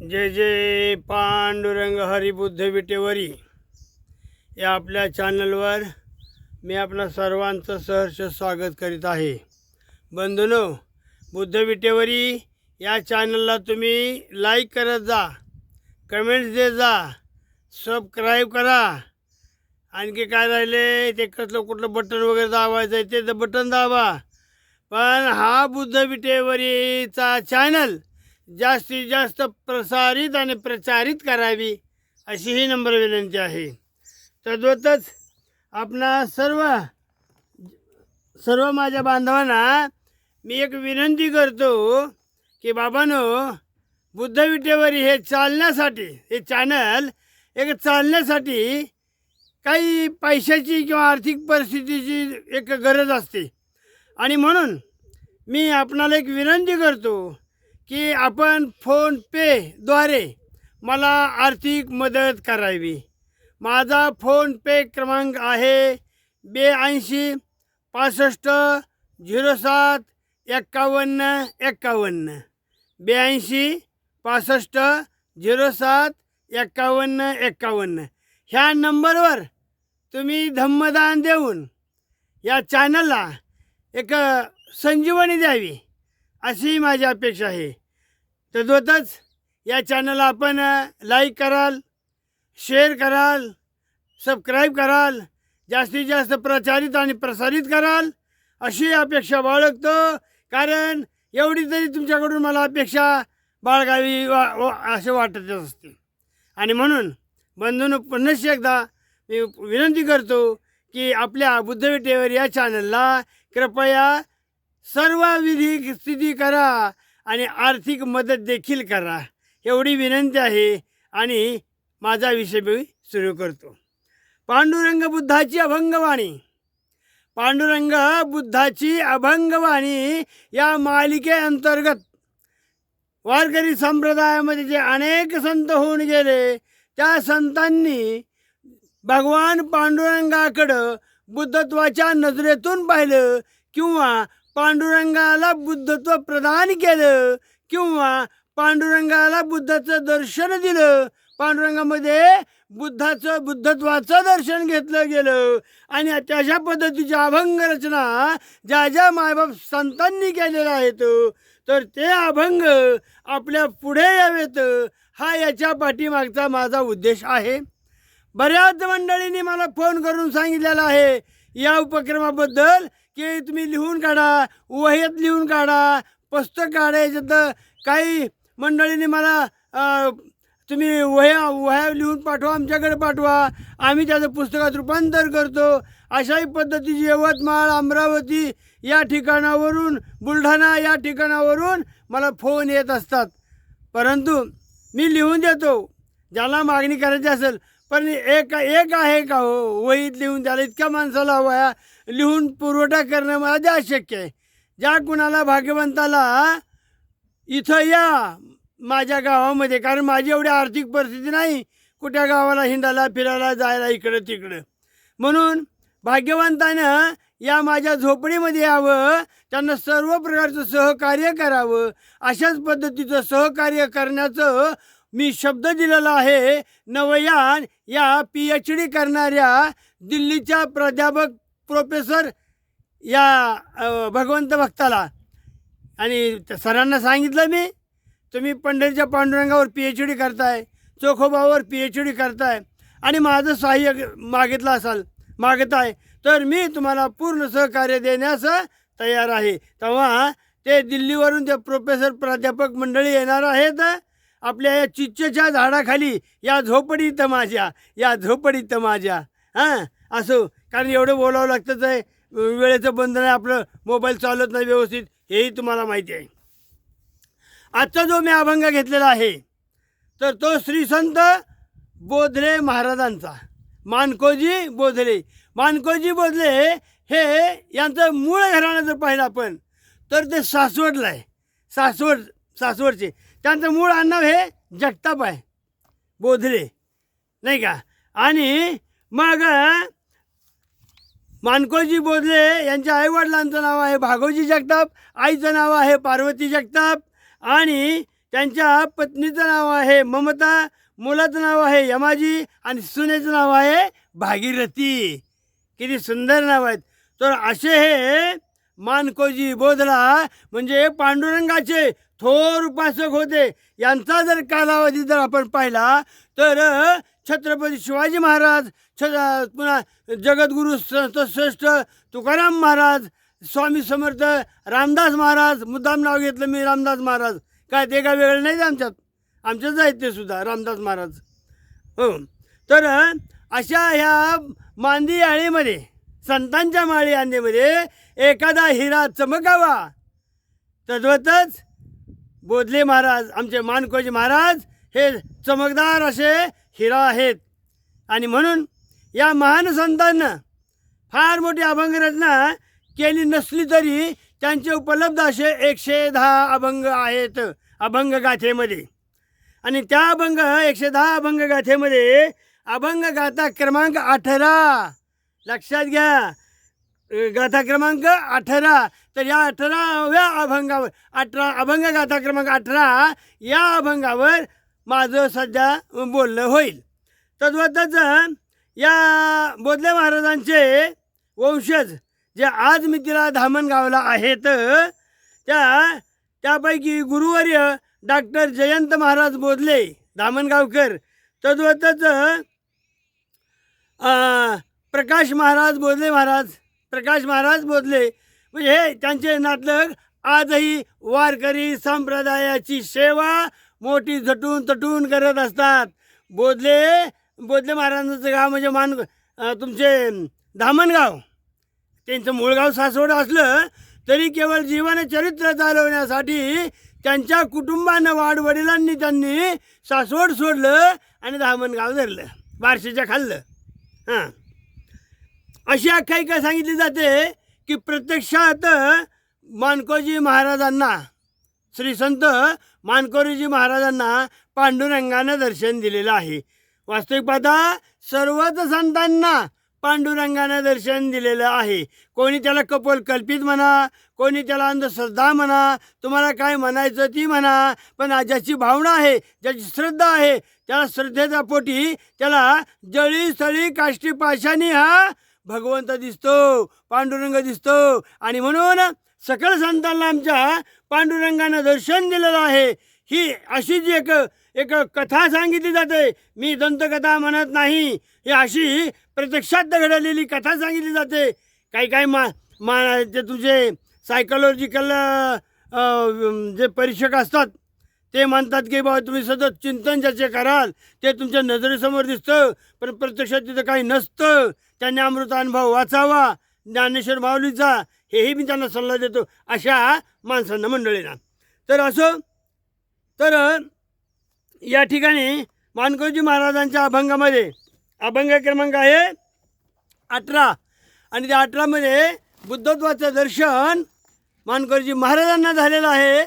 जय जय पांडुरंग हरिबुद्ध विटेवरी. या आपल्या चॅनलवर मी आपल्या सर्वांचं सहर्ष स्वागत करीत आहे. बंधुनो बुद्ध विटेवरी या चॅनलला तुम्ही लाईक करत जा कमेंट्स देत जा सबस्क्राईब करा. आणखी काय राहिले ते कसलं कुठलं बटन वगैरे दाबायचं आहे ते बटन दाबा. पण हा बुद्ध विटेवरीचा चॅनल जास्तीत जास्त प्रसारित आणि प्रचारित करावी अशी ही नम्र विनंती आहे. तद्वतच आपणा सर्व सर्व माझ्या बांधवांना मी एक विनंती करतो की बाबानो बुद्धविटेवरी हे चालण्यासाठी हे चॅनल एक चालण्यासाठी काही पैशाची किंवा आर्थिक परिस्थितीची एक गरज असते. आणि म्हणून मी आपणाला एक विनंती करतो की आपण फोनपेद्वारे मला आर्थिक मदत करावी. माझा फोनपे क्रमांक आहे ब्याऐंशी पासष्ट झिरो सात एक्कावन्न एक्कावन्न. ब्याऐंशी पासष्ट झिरो सात एक्कावन्न एक्कावन्न. ह्या नंबरवर तुम्ही धम्मदान देऊन या चॅनलला एक संजीवनी द्यावी अशी माझी अपेक्षा आहे. तद्वतच या चॅनलला आपण लाईक कराल शेअर कराल सबस्क्राईब कराल जास्तीत जास्त प्रचारित आणि प्रसारित कराल अशी अपेक्षा बाळगतो. कारण एवढी तरी तुमच्याकडून मला अपेक्षा बाळगावी वा वा असे वाटत असते. आणि म्हणून बंधून पुनश्च एकदा मी विनंती करतो की आपल्या बुद्धविटेवर या चॅनलला कृपया सर्व विधी स्थिती करा. आणि आर्थिक मदत देखील करा. एवढी विनंती आहे आणि माझा विषय मी सुरू करतो. पांडुरंग बुद्धाची अभंगवाणी. पांडुरंग बुद्धाची अभंगवाणी या मालिकेअंतर्गत वारकरी संप्रदायामध्ये जे अनेक संत होऊन गेले त्या संतांनी भगवान पांडुरंगाकडं बुद्धत्वाच्या नजरेतून पाहिलं किंवा पांडुरंगाला बुद्धत्व प्रदान केलं किंवा पांडुरंगाला बुद्धाचं दर्शन दिलं. पांडुरंगामध्ये बुद्धाचं बुद्धत्वाचं दर्शन घेतलं गेलं. आणि त्याच्या पद्धतीच्या अभंग रचना ज्या ज्या मायबाप संतांनी केलेल्या आहेत तर ते अभंग आपल्या पुढे यावेत. हा याच्या पाठीमागचा माझा उद्देश आहे. बऱ्याच मंडळींनी मला फोन करून सांगितलेला आहे या उपक्रमाबद्दल की तुम्ही लिहून काढा वह्यात लिहून काढा पुस्तक काढायचं काही मंडळींनी मला तुम्ही वह्या वह्या लिहून पाठवा आमच्याकडे पाठवा. आम्ही त्याचं पुस्तकात रूपांतर करतो. अशाही पद्धतीची यवतमाळ अमरावती या ठिकाणावरून बुलढाणा या ठिकाणावरून मला फोन येत असतात. परंतु मी लिहून देतो. ज्याला मागणी करायची असेल पण एक एक आहे का हो? वहीत लिहून त्याला इतक्या माणसाला वया लिहून पुरवठा करणं माझ्या अशक्य आहे. ज्या कुणाला भाग्यवंताला इथं या माझ्या गावामध्ये कारण माझी एवढी आर्थिक परिस्थिती नाही कुठ्या गावाला हिंडायला फिरायला जायला इकडं तिकडं. म्हणून भाग्यवंतानं या माझ्या झोपडीमध्ये यावं त्यांना सर्व प्रकारचं सहकार्य करावं अशाच पद्धतीचं सहकार्य करण्याचं मी शब्द दिलेला आहे नवयान या पी एच डी करणाऱ्या दिल्लीच्या प्राध्यापक प्रोफेसर या भगवंत भक्ताला. आणि सरांना सांगितलं मी तुम्ही पंढरीच्या पांडुरंगावर पी एच डी करताय चोखोबावर पी एच डी करताय आणि माझं सहाय्य मागितलं असाल मागताय तर मी तुम्हाला पूर्ण सहकार्य देण्यास तयार आहे. तेव्हा ते दिल्लीवरून ते प्रोफेसर प्राध्यापक मंडळी येणार आहेत आपल्या या चिच्चच्या झाडाखाली या झोपडीत माझ्या या झोपडीत माझ्या. हां? असो कारण एवढं बोलावं लागतंच आहे वेळेचं बंधन आहे आपलं मोबाईल चालत नाही व्यवस्थित हेही तुम्हाला माहिती आहे. आजचा जो मी अभंग घेतलेला आहे तर तो श्री संत बोधले महाराजांचा. मानकोजी बोधले. मानकोजी बोधले हे यांचं मूळ घराणं जर पाहिलं आपण तर ते सासवडला आहे. सासवड सासवडचे. त्यांचं मूळ आडनाव हे जगताप आहे. बोधले. नाही का? आणि मग मानकोजी बोधले यांच्या आईवडिलांचं नाव आहे भागोजी जगताप आईचं नाव आहे पार्वती जगताप आणि त्यांच्या पत्नीचं नाव आहे ममता मुलाचं नाव आहे यमाजी आणि सुनेचं नाव आहे भागीरथी. किती सुंदर नाव आहेत. तर असे हे मानकोजी बोधला म्हणजे पांडुरंगाचे थोर उपासक होते. यांचा जर कालावधी जर आपण पाहिला तर छत्रपती शिवाजी महाराज छ पुन्हा जगद्गुरू संत श्रेष्ठ तुकाराम महाराज स्वामी समर्थ रामदास महाराज मुद्दाम नाव घेतलं मी रामदास महाराज. काय ते काय वेगळं नाही आमच्यात. आमच्याच आहेत ते सुद्धा रामदास महाराज. हो. तर अशा ह्या मांदी आळीमध्ये संतांच्या माळी आंदेमध्ये एखादा हिरा चमकावा. तद्वतच बोधले महाराज आमचे मानकोजी महाराज हे चमकदार असे हिरा आहेत. आणि म्हणून या महान संतांना फार मोठी अभंगरचना केली नसली तरी त्यांचे उपलब्ध असे एकशे दहा अभंग आहेत अभंग गाथेमध्ये. आणि त्या अभंग एकशे दहा अभंग गाथेमध्ये अभंग गाथा क्रमांक अठरा. लक्षात घ्या गाथा क्रमांक अठरा. तर या अठराव्या अभंगावर अठरा अभंग गाथा क्रमांक अठरा या अभंगावर माझं सध्या बोलणं होईल. तद्वतच या बोधले महाराजांचे वंशज जे आज मी तिला धामणगावला आहेत त्या त्यापैकी गुरुवर्य डॉक्टर जयंत महाराज बोधले धामणगावकर तद्वतच प्रकाश महाराज बोधले महाराज प्रकाश महाराज बोधले. म्हणजे हे त्यांचे नातलग आजही वारकरी संप्रदायाची सेवा मोठी झटून तटून करत असतात. बोधले बोधले महाराजांचं गाव म्हणजे मान तुमचे धामणगाव. त्यांचं मूळ गाव सासवड असलं तरी केवळ जीवन चरित्र चालवण्यासाठी त्यांच्या कुटुंबानं वाडवडिलांनी त्यांनी सासवड सोडलं आणि धामणगाव धरलं. बारशीच्या खाल्लं. हां. अशी आख्यायिका सांगितली जाते की प्रत्यक्षात मानकोजी महाराजांना श्री संत मानकोरीजी महाराजांना पांडुरंगानं दर्शन दिलेलं आहे. वास्तविक पाहता सर्वच संतांना पांडुरंगानं दर्शन दिलेलं आहे. कोणी त्याला कपोल कल्पित म्हणा कोणी त्याला अंधश्रद्धा म्हणा तुम्हाला काय म्हणायचं ती म्हणा पण ज्याची भावना आहे ज्याची श्रद्धा आहे त्याला श्रद्धेच्या पोटी त्याला जळी सळी काष्टी पाशानी हा भगवंत दिसतो पांडुरंग दिसतो. आणि म्हणून सकल संतांना आमच्या पांडुरंगानं दर्शन दिलेलं आहे. ही अशी जी एक एक कथा सांगितली जाते. मी दंतकथा म्हणत नाही. ही अशी प्रत्यक्षात घडलेली कथा सांगितली जाते. काही काही मा मा ते तुझे सायकोलॉजिकल जे परीक्षक असतात ते म्हणतात की बाबा तुम्ही सतत चिंतन ज्याचे कराल ते तुमच्या नजरेसमोर दिसतं पण प्रत्यक्षात तिथं काही नसतं. त्यांनी अमृत अनुभव वाचावा ज्ञानेश्वर माऊलीचा हेही मी त्यांना सल्ला देतो अशा माणसांना मंडळीला तर असं तर या ठिकाणी मानकोजी महाराजांच्या अभंगामध्ये अभंग क्रमांक आहे अठरा. आणि त्या अठरामध्ये बुद्धत्वाचं दर्शन मानकोजी महाराजांना झालेलं आहे.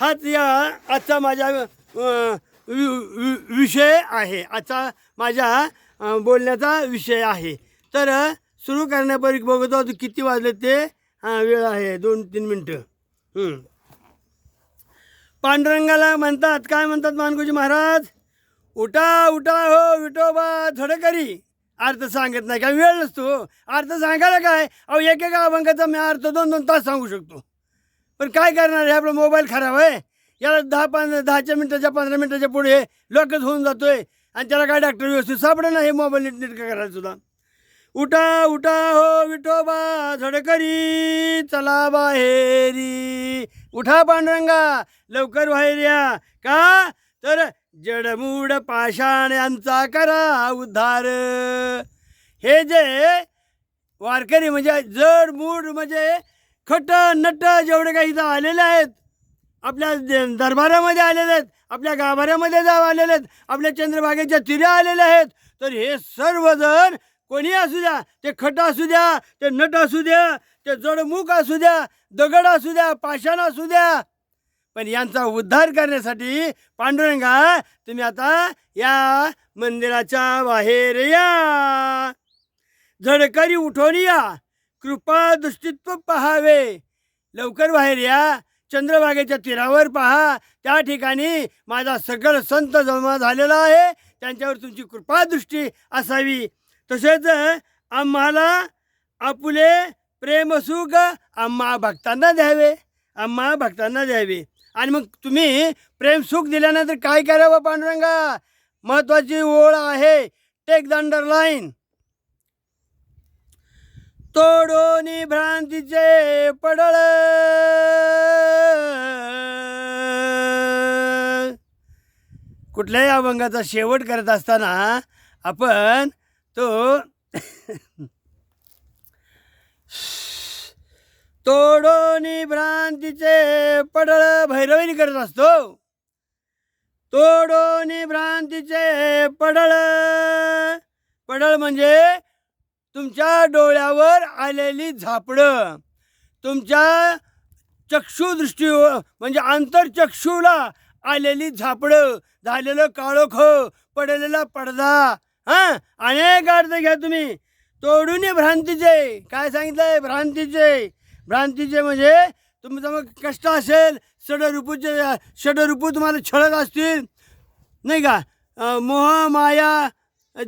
हाच या आजचा माझ्या वि- वि- विषय आहे. आजचा माझ्या बोलण्याचा विषय आहे. तर सुरू करण्यापूर्वी बघतो आहोत किती वाजले ते हां वेळ आहे. दोन तीन मिनटं. पांडुरंगाला म्हणतात काय म्हणतात मानकुजी महाराज? उठा उठा हो विठोबा धडकरी. अर्थ सांगत नाही. काय वेळ नसतो. अर्थ सांगायला काय? अहो एकेका अभंगाचा मी अर्थ दोन दोन तास सांगू शकतो. पण काय करणार आहे? आपला मोबाईल खराब आहे. याला दहा पंधरा दहाच्या मिनटाच्या पंधरा मिनटाच्या पुढे लॉकच होऊन जातोय. आणि त्याला काय डॉक्टर व्यवस्थित सापडे ना? हे मोबाईल नीट नीट करायला सुद्धा. उठा उठा हो विठोबा झडकरी चला बाहेरी. उठा पांडुरंगा लवकर बाहेर या. का? तर जडमूड पाषाण यांचा करा उद्धार. हे जे वारकरी म्हणजे जडमूड म्हणजे खट नट जेवढे काही इथं आलेले आहेत आपल्या दरबारामध्ये आलेले आहेत आपल्या गाभाऱ्यामध्ये जाव आलेले आहेत आपल्या चंद्रभागेच्या तिऱ्या आलेल्या आहेत तर हे सर्वजण कोणी असू द्या ते खट असू द्या ते नट असू द्या ते जडमुख असू द्या दगड असू द्या पाषाण असू द्या. पण यांचा उद्धार करण्यासाठी पांडुरंगा तुम्ही आता या मंदिराच्या बाहेर या. झडकरी उठून या. कृपा दृष्टित्व पहावे. लवकर बाहेर या. चंद्रभागेच्या तीरावर पहा. त्या ठिकाणी माझा सगळं संत जमा झालेला आहे. त्यांच्यावर तुमची कृपादृष्टी असावी. तसेच आम्हाला आपुले प्रेमसुख आम्हा भक्तांना द्यावे. आम्हा भक्तांना द्यावे. आणि मग तुम्ही प्रेमसुख दिल्यानंतर काय करावं पांडुरंगा? महत्त्वाची ओळ आहे. टेक द अंडरलाईन तोडोनी भ्रांतीचे पडळ. कुठल्याही अभंगाचा शेवट करत असताना आपण तो तोडोनी भ्रांतीचे पडळ भैरवीने करत असतो. तोडोनी भ्रांतीचे पडळ. पडळ म्हणजे तुमच्या डोळ्यावर आलेली झापडं तुमच्या चक्षुदृष्टी म्हणजे आंतरचक्षूला आलेली झापडं झालेलं काळोख पडलेला पडदा हां? अनेक अर्थ घ्या तुम्ही. तोडून भ्रांतीचे. काय सांगितलंय? भ्रांतीचे. भ्रांतीचे म्हणजे तुमचं मग कष्ट असेल षडरूपूचे षडरूपू तुम्हाला छळत असतील. नाही का? मोह माया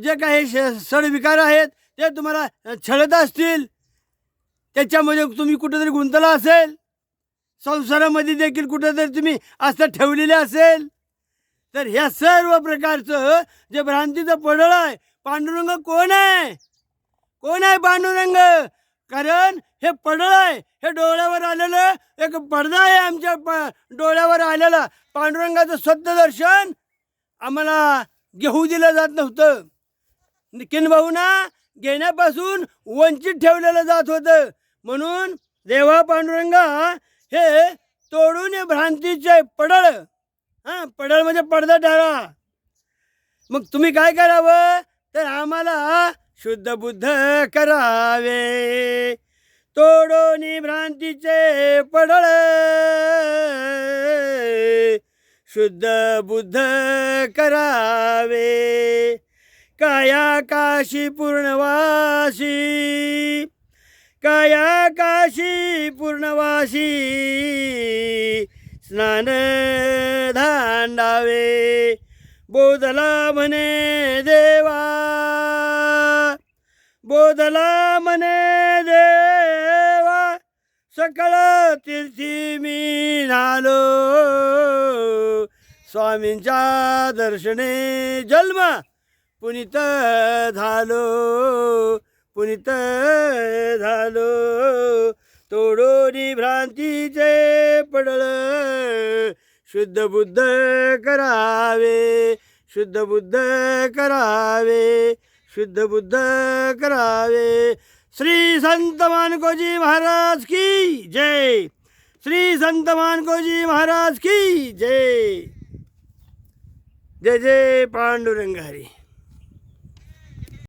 जे काही ष- षडविकार आहेत ते तुम्हाला छळत असतील. त्याच्यामध्ये तुम्ही कुठेतरी गुंतला असेल. संसारामध्ये देखील कुठेतरी तुम्ही असं ठेवलेले असेल. तर ह्या सर्व प्रकारचं जे भ्रांतीचं पडळ आहे पांडुरंग कोण आहे? कोण आहे पांडुरंग? कारण हे पडळ आहे हे डोळ्यावर आलेलं एक पडदा आहे आमच्या प डोळ्यावर आलेला. पांडुरंगाचं स्वतः दर्शन आम्हाला घेऊ दिलं जात नव्हतं. किनभाऊना घेण्यापासून वंचित ठेवलेलं जात होतं. म्हणून देवा पांडुरंगा हे तोडून भ्रांतीचे पडळ हां पडळ म्हणजे पडदा टाळा मग तुम्ही काय करावं? तर आम्हाला शुद्ध बुद्ध करावे. तोडोनी भ्रांतीचे पडळ शुद्ध बुद्ध करावे. काया काशी पूर्णवासी. काया काशी पूर्णवासी. स्नान धांडावे. बोधला म्हणे देवा. बोधला म्हणे देवा. सकळ तीर्थी मी झालो स्वामींच्या दर्शने जन्म. पुनित झालो पुनित झालो. तोडोनी भ्रांतीचे पडळ शुद्ध बुद्ध करावे शुद्ध बुद्ध करावे शुद्ध बुद्ध करावे. श्री संत मानकोजी महाराज की जय. श्री संत मानकोजी महाराज की जय. जय जय पांडुरंग हरी